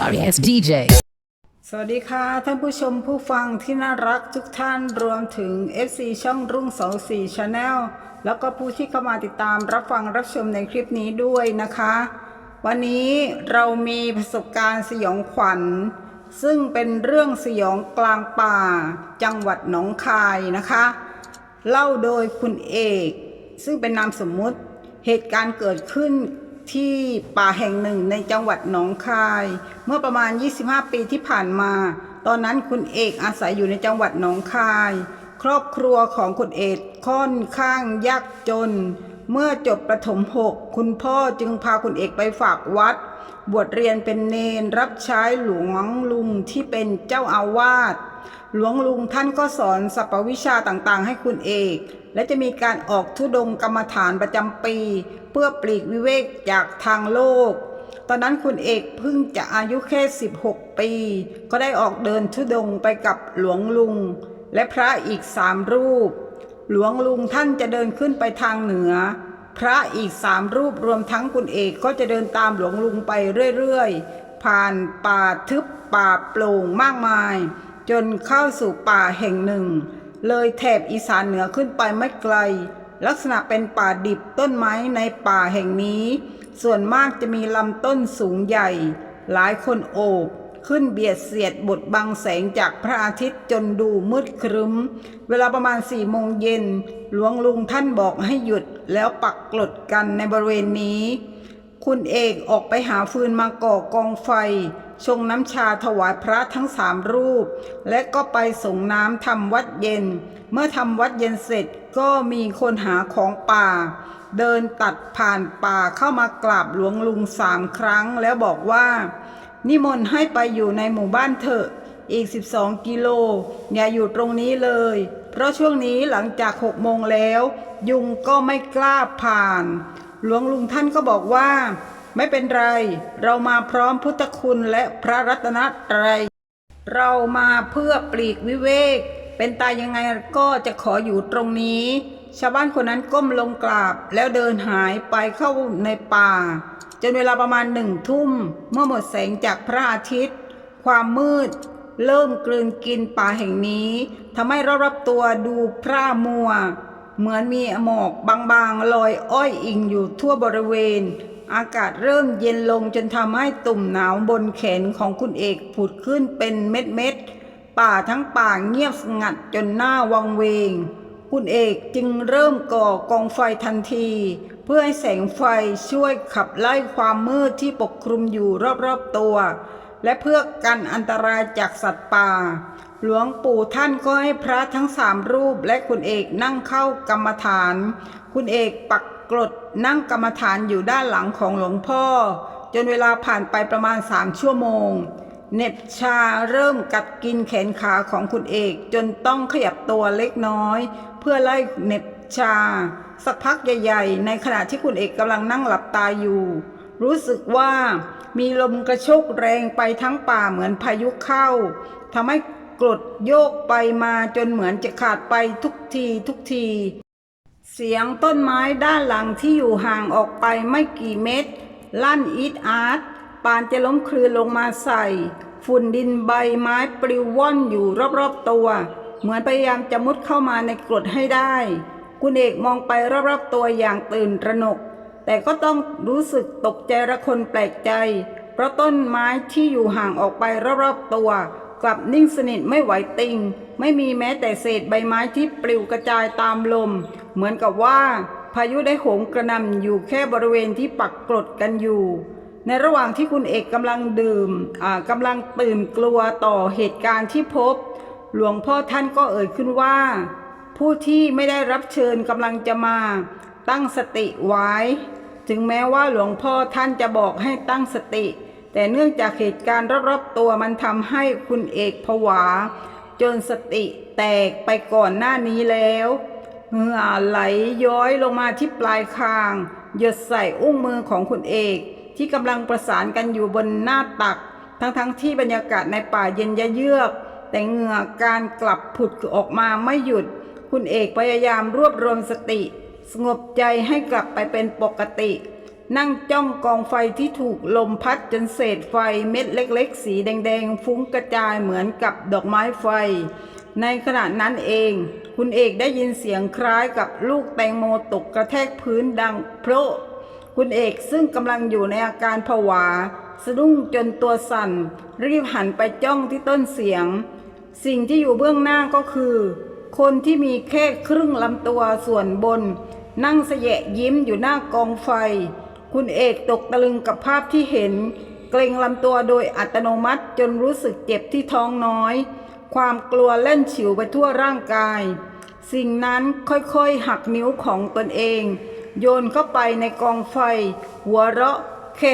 sorry ass DJ. สวัสดีค่ะ ท่านผู้ชมผู้ฟังที่น่ารักทุกท่านรวมถึง FC ช่องรุ่ง24 Channel แล้วก็ผู้ที่เข้ามาติดตามรับฟังรับชมในคลิปนี้ด้วยนะคะ วันนี้เรามีประสบการณ์สยองขวัญ ซึ่งเป็นเรื่องสยองกลางป่า จังหวัดหนองคายนะคะ เล่าโดยคุณเอก ซึ่งเป็นนามสมมุติเหตุการณ์เกิดขึ้น ที่ป่าแห่งหนึ่งในจังหวัดหนองคาย เมื่อประมาณ 25 ปีที่ผ่านมา ตอนนั้นคุณเอกอาศัยอยู่ในจังหวัดหนองคาย ครอบครัวของคุณเอกค่อนข้างยากจน เมื่อจบประถมหกคุณพ่อจึงพาคุณเอกไปฝากวัด บวชเรียนเป็นเนนรับใช้หลวงลุงที่เป็นเจ้าอาวาสหลวงลุงท่านก็สอนสรรพวิชาต่างๆ ให้คุณเอก และจะมีการออกทุดงค์กรรมฐานประจำปี เพื่อปลีกวิเวกจากทางโลก ตอนนั้นคุณเอกเพิ่งจะอายุแค่ 16 ปี ก็ได้ออกเดินทุดงไปกับหลวงลุง และพระอีกสามรูป หลวงลุงท่านจะเดินขึ้นไปทางเหนือ พระอีกสามรูปรวมทั้งคุณเอกก็จะเดินตามหลวงลุงไปเรื่อยๆ ผ่านป่าทึบป่าโปร่งมากมาย จนเข้าสู่ป่าแห่งหนึ่ง เลยแถบอีสานเหนือขึ้นไปไม่ไกล ลักษณะเป็นป่าดิบต้นไม้ในป่าแห่งนี้ ส่วนมากจะมีลำต้นสูงใหญ่ หลายคนโอบขึ้นเบียดเสียดบดบังแสงจากพระอาทิตย์จนดูมืดครึ้ม เวลาประมาณสี่โมงเย็น หลวงลุงท่านบอกให้หยุดแล้วปักกลดกันในบริเวณนี้ คุณเอกออกไปหาฟืนมาก่อกองไฟ ชงน้ำชาถวายพระทั้งสามรูป และก็ไปส่งน้ำทำวัดเย็น เมื่อทำวัดเย็นเสร็จก็มีคนหาของป่า เดินตัดผ่านป่าเข้ามากราบหลวงลุงสามครั้ง แล้วบอกว่า นิมนต์ให้ไปอยู่ในหมู่บ้านเถอะ อีก 12 กิโล อย่าอยู่ตรงนี้เลย เพราะช่วงนี้หลังจากหกโมงแล้ว ยุงก็ไม่กล้าผ่าน หลวงลุงท่านก็บอกว่า ไม่เป็นไร เรามาพร้อมพุทธคุณและพระรัตนตรัย เรามาเพื่อปลีกวิเวก เป็นตายยังไงก็จะขออยู่ตรงนี้ ชาวบ้านคนนั้นก้มลงกราบแล้วเดินหายไปเข้าในป่า จนเวลาประมาณหนึ่งทุ่ม เมื่อหมดแสงจากพระอาทิตย์ ความมืด เริ่มกลืนกินป่าแห่งนี้ทำให้รอบๆตัวดูพร่ามัว เหมือนมีหมอกบางๆลอยอ้อยอิงอยู่ทั่วบริเวณ อากาศเริ่มเย็นลงจนทำให้ตุ่มหนาวบนแขนของคุณเอกผุดขึ้นเป็นเม็ดๆป่าทั้งป่าเงียบสงัดจนหน้าวังเวง คุณเอกจึงเริ่มก่อกองไฟทันที เพื่อให้แสงไฟช่วยขับไล่ความมืดที่ปกคลุมอยู่รอบๆตัว และเพื่อกันอันตรายจากสัตว์ป่า หลวงปู่ท่านก็ให้พระทั้งสามรูปและคุณเอกนั่งเข้ากรรมฐาน คุณเอกปัก กรดนั่งกรรมฐานอยู่ด้านหลังของหลวงพ่อ จนเวลาผ่านไปประมาณสามชั่วโมงเน็บชาเริ่มกัดกินแขนขาของคุณเอก จนต้องขยับตัวเล็กน้อย เพื่อไล่เน็บชา สักพักใหญ่ ๆ ในขณะที่คุณเอกกำลังนั่งหลับตาอยู่ รู้สึกว่ามีลมกระโชกแรงไปทั้งป่าเหมือนพายุเข้าทำให้กรดโยกไปมาจนเหมือนจะขาดไปทุกทีทุกที เสียงต้นไม้ด้านหลังที่อยู่ห่างออกไปไม่กี่เมตร ลั่นอีดอาร์ตปานจะล้มคลืนลงมาใส่ ฝุ่นดินใบไม้ปลิวว่อนอยู่รอบๆตัว เหมือนพยายามจะมุดเข้ามาในกรดให้ได้ คุณเอกมองไปรอบๆตัวอย่างตื่นตระหนก แต่ก็ต้องรู้สึกตกใจระคนแปลกใจ เพราะต้นไม้ที่อยู่ห่างออกไปรอบๆตัว กลับนิ่งสนิทไม่ไหวติง ไม่มีแม้แต่เศษใบไม้ที่ปลิวกระจายตามลม เหมือนกับว่า พายุได้โหมกระนำอยู่แค่บริเวณที่ปักกรดกันอยู่ ในระหว่างที่คุณเอกกำลังดื่มกำลังตื่นกลัวต่อเหตุการณ์ที่พบ หลวงพ่อท่านก็เอ่ยขึ้นว่า ผู้ที่ไม่ได้รับเชิญกำลังจะมาตั้งสติไว้ ถึงแม้ว่าหลวงพ่อท่านจะบอกให้ตั้งสติ แต่เนื่องจากเหตุการณ์รอบๆตัวมันทำให้คุณเอกผวา จนสติแตกไปก่อนหน้านี้แล้ว เหงื่อไหลย้อยลงมาที่ปลายคาง หยดใส่อุ้งมือของคุณเอก ที่กำลังประสานกันอยู่บนหน้าตัก ทั้งๆทที่บรรยากาศในป่าเย็นยะเยือก แต่เหงื่อการกลับผุดออกมาไม่หยุด คุณเอกพยายามรวบรวมสติ สงบใจให้กลับไปเป็นปกติ นั่งจ้องกองไฟที่ถูกลมพัดจนเศษไฟเม็ดเล็กๆ สีแดงๆ ฟุ้งกระจายเหมือนกับดอกไม้ไฟ ในขณะนั้นเองคุณเอกได้ยินเสียงคล้ายกับลูกแตงโมตกกระแทกพื้นดังโพรคุณเอกซึ่งกำลังอยู่ในอาการผวา สะดุ้งจนตัวสั่น รีบหันไปจ้องที่ต้นเสียง สิ่งที่อยู่เบื้องหน้าก็คือ คนที่มีแค่ครึ่งลำตัวส่วนบน นั่งเสยะยิ้มอยู่หน้ากองไฟ คุณเอกตกตะลึงกับภาพที่เห็น เกรงลำตัวโดยอัตโนมัติจนรู้สึกเจ็บที่ท้องน้อย ความกลัวเล่นฉิวไปทั่วร่างกาย สิ่งนั้นค่อยๆหักนิ้วของตนเอง โยนเข้าไปในกองไฟ หัวเราะเฮ้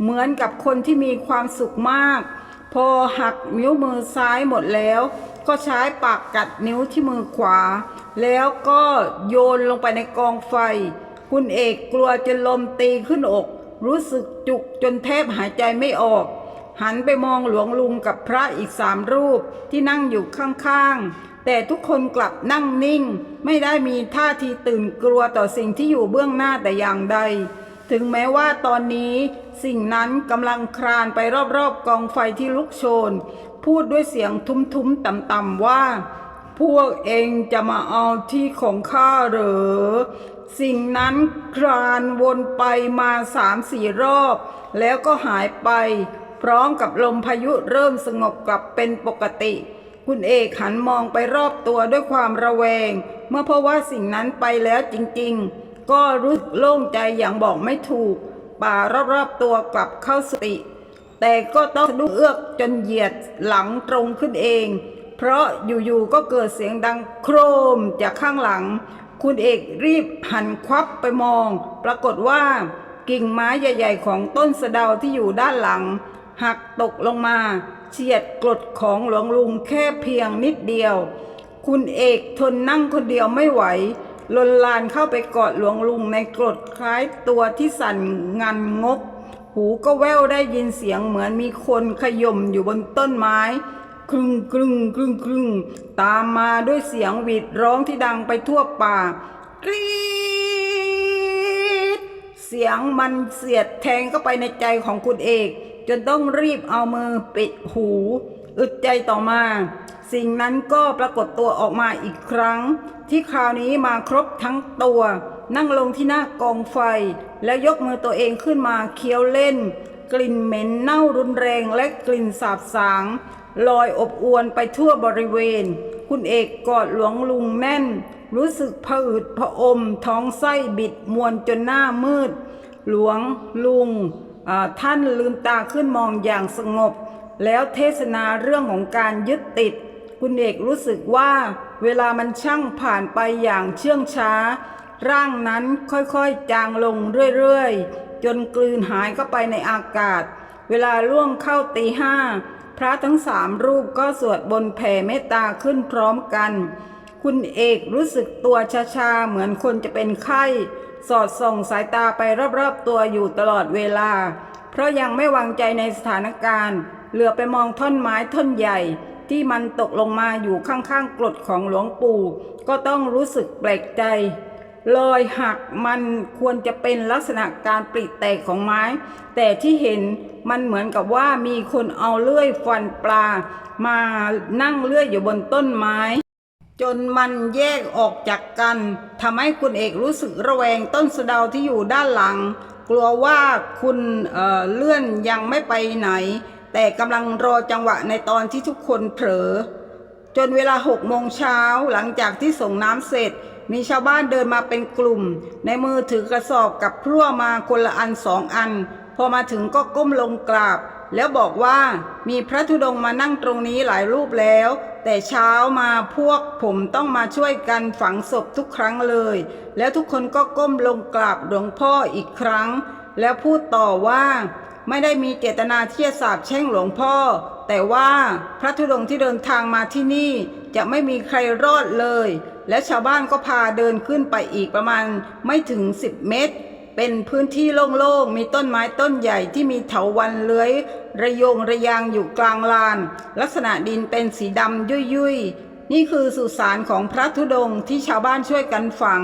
เหมือนกับคนที่มีความสุขมาก พอหักนิ้วมือซ้ายหมดแล้ว ก็ใช้ปากกัดนิ้วที่มือขวา แล้วก็โยนลงไปในกองไฟ คุณเอกกลัวจนลมตีขึ้นอก รู้สึกจุกจนแทบหายใจไม่ออก หันไปมองหลวงลุงกับพระอีกสามรูปที่นั่งอยู่ข้างๆ แต่ทุกคนกลับนั่งนิ่ง ไม่ได้มีท่าทีตื่นกลัวต่อสิ่งที่อยู่เบื้องหน้าแต่อย่างใด ถึงแม้ว่าตอนนี้สิ่งนั้นกำลังคลานไปรอบๆกองไฟที่ลุกโชน พูดด้วยเสียงทุ้มๆต่ำๆว่า พวกเองจะมาเอาที่ของข้าเหรอสิ่งนั้นคลานวนไปมาสามสี่รอบ แล้วก็หายไป พร้อมกับลมพายุเริ่มสงบกลับเป็นปกติ คุณเอกหันมองไปรอบตัวด้วยความระแวง เมื่อเพราะว่าสิ่งนั้นไปแล้วจริงๆ ก็รู้สึกโล่งใจอย่างบอกไม่ถูก ป่ารอบๆตัวกลับเข้าสติ แต่ก็ต้องสะดุ้งเอื้อกจนเหยียดหลังตรงขึ้นเอง เพราะอยู่ๆก็เกิดเสียงดังโครมจากข้างหลัง คุณเอกรีบหันควับไปมอง ปรากฏว่ากิ่งไม้ใหญ่ ๆ ของต้นสะเดาที่อยู่ด้านหลัง หักตกลงมาเฉียดกรดของหลวงลุงแค่เพียงนิดเดียว คุณเอกทนนั่งคนเดียวไม่ไหวลนลานเข้าไปกอดหลวงลุงในกรดคล้ายตัวที่สั่นงันงก หูก็แว่วได้ยินเสียงเหมือนมีคนขย่มอยู่บนต้นไม้ครึงครึงครึงครึงตามมาด้วยเสียงหวีดร้องที่ดังไปทั่วป่ากรีดเสียงมันเสียดแทงเข้าไปในใจของคุณเอก จนต้องรีบเอามือปิดหู อึดใจต่อมา สิ่งนั้นก็ปรากฏตัวออกมาอีกครั้ง ที่คราวนี้มาครบทั้งตัว นั่งลงที่หน้ากองไฟ แล้วยกมือตัวเองขึ้นมาเคี้ยวเล่น กลิ่นเหม็นเน่ารุนแรงและกลิ่นสาบสางลอยอบอวนไปทั่วบริเวณ คุณเอกกอดหลวงลุงแน่น รู้สึกผอืดผอม ท้องไส้บิดมวนจนหน้ามืด หลวงลุง ท่านลืมตาขึ้นมองอย่างสงบ แล้วเทศนาเรื่องของการยึดติด คุณเอกรู้สึกว่า เวลามันช่างผ่านไปอย่างเชื่องช้า ร่างนั้นค่อยๆจางลงเรื่อยๆ จนกลืนหายเข้าไปในอากาศ เวลาล่วงเข้าตีห้าพระทั้งสามรูปก็สวดบนแผ่เมตตาขึ้นพร้อมกัน คุณเอกรู้สึกตัวชาๆ เหมือนคนจะเป็นไข้ สอดส่องสายตาไปรอบๆตัวอยู่ตลอดเวลา เพราะยังไม่วางใจในสถานการณ์ เหลือไปมองท่อนไม้ท่อนใหญ่ ที่มันตกลงมาอยู่ข้างๆกรดของหลวงปู่ ก็ต้องรู้สึกแปลกใจรอยหักมันควรจะเป็นลักษณะการปริแตกของไม้ แต่ที่เห็นมันเหมือนกับว่ามีคนเอาเลื่อยฟันปลา มานั่งเลื่อยอยู่บนต้นไม้ จนมันแยกออกจากกันทำให้คุณเอกรู้สึกระแวงต้นสะเดาที่อยู่ด้านหลัง กลัวว่าคุณเอ่อเลื่อนยังไม่ไปไหน แต่กำลังรอจังหวะในตอนที่ทุกคนเผลอ จนเวลาหกโมงเช้าหลังจากที่ส่งน้ำเสร็จ มีชาวบ้านเดินมาเป็นกลุ่ม ในมือถือกระสอบกับพรั่วมาคนละอันสองอัน พอมาถึงก็ก้มลงกราบ แล้วบอกว่ามีพระธุดงมานั่งตรงนี้หลายรูปแล้ว แต่เช้ามาพวกผมต้องมาช่วยกันฝังศพทุกครั้งเลย แล้วทุกคนก็ก้มลงกราบหลวงพ่ออีกครั้ง แล้วพูดต่อว่าไม่ได้มีเจตนาที่จะสาบแช่งหลวงพ่อ แต่ว่าพระธุดงที่เดินทางมาที่นี่จะไม่มีใครรอดเลย และชาวบ้านก็พาเดินขึ้นไปอีกประมาณไม่ถึง 10 เมตร เป็นพื้นที่โล่งๆ มีต้นไม้ต้นใหญ่ที่มีเถาวันเลื้อย ระยงระยางอยู่กลางลาน ลักษณะดินเป็นสีดำยุ่ยๆ นี่คือสุสานของพระธุดงค์ที่ชาวบ้านช่วยกันฝัง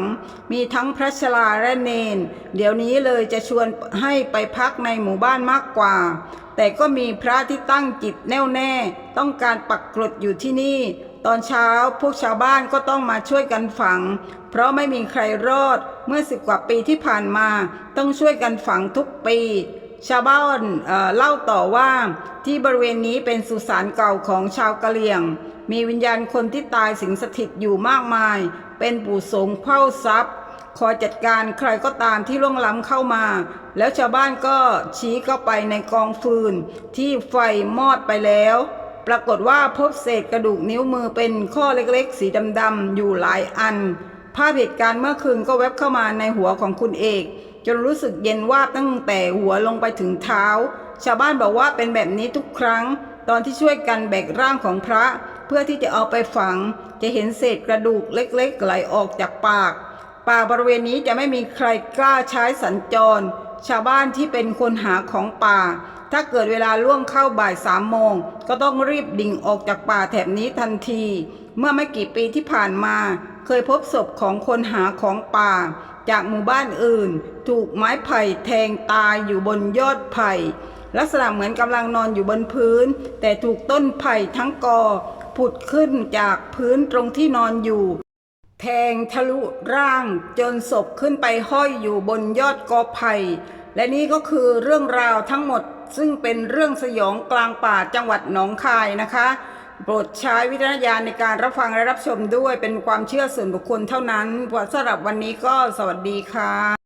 มีทั้งพระชลาและเนน เดี๋ยวนี้เลยจะชวนให้ไปพักในหมู่บ้านมากกว่า แต่ก็มีพระที่ตั้งจิตแน่วแน่ ต้องการปักกรดอยู่ที่นี่ ตอนเช้าพวกชาวบ้านก็ต้องมาช่วยกันฝัง เพราะไม่มีใครรอดเมื่อสิบกว่าปีที่ผ่านมา ต้องช่วยกันฝังทุกปี ชาวบ้านเเล่าต่อว่าที่บริเวณนี้เป็นสุสานเก่าของชาวกะเหรี่ยง มีวิญญาณคนที่ตายสิงสถิตอยู่มากมาย เป็นปู่สงเผ่าทรัพย์คอยจัดการใครก็ตามที่ล่วงล้ำเข้ามา แล้วชาวบ้านก็ชี้เข้าไปในกองฟืน ที่ไฟมอดไปแล้ว ปรากฏว่าพบเศษกระดูกนิ้วมือเป็นข้อเล็กๆ สีดำๆอยู่หลายอัน ภาพเหตุการณ์เมื่อคืนก็แวบเข้ามาในหัวของคุณเอก จนรู้สึกเย็นวาบตั้งแต่หัวลงไปถึงเท้า ชาวบ้านบอกว่าเป็นแบบนี้ทุกครั้ง ตอนที่ช่วยกันแบกร่างของพระ เพื่อที่จะเอาไปฝัง จะเห็นเศษกระดูกเล็กๆไหลออกจากปาก ป่าบริเวณนี้จะไม่มีใครกล้าใช้สัญจร ชาวบ้านที่เป็นคนหาของป่า ถ้าเกิดเวลาล่วงเข้าบ่ายสามโมงก็ต้องรีบดิ่งออกจากป่าแถบนี้ทันที เมื่อไม่กี่ปีที่ผ่านมา เคยพบศพของคนหาของป่า จากหมู่บ้านอื่น ถูกไม้ไผ่แทงตายอยู่บนยอดไผ่ ลักษณะเหมือนกำลังนอนอยู่บนพื้น แต่ถูกต้นไผ่ทั้งกอผุดขึ้นจากพื้นตรงที่นอนอยู่ แทงทะลุร่างจนศพขึ้นไปห้อยอยู่บนยอดกอไผ่และนี่ก็คือเรื่องราวทั้งหมดซึ่งเป็นเรื่องสยองกลางป่าจังหวัดหนองคายนะคะ โปรดใช้วิจารณญาณในการรับฟังและรับชมด้วยเป็นความเชื่อส่วนบุคคลเท่านั้นสำหรับวันนี้ก็สวัสดีค่ะ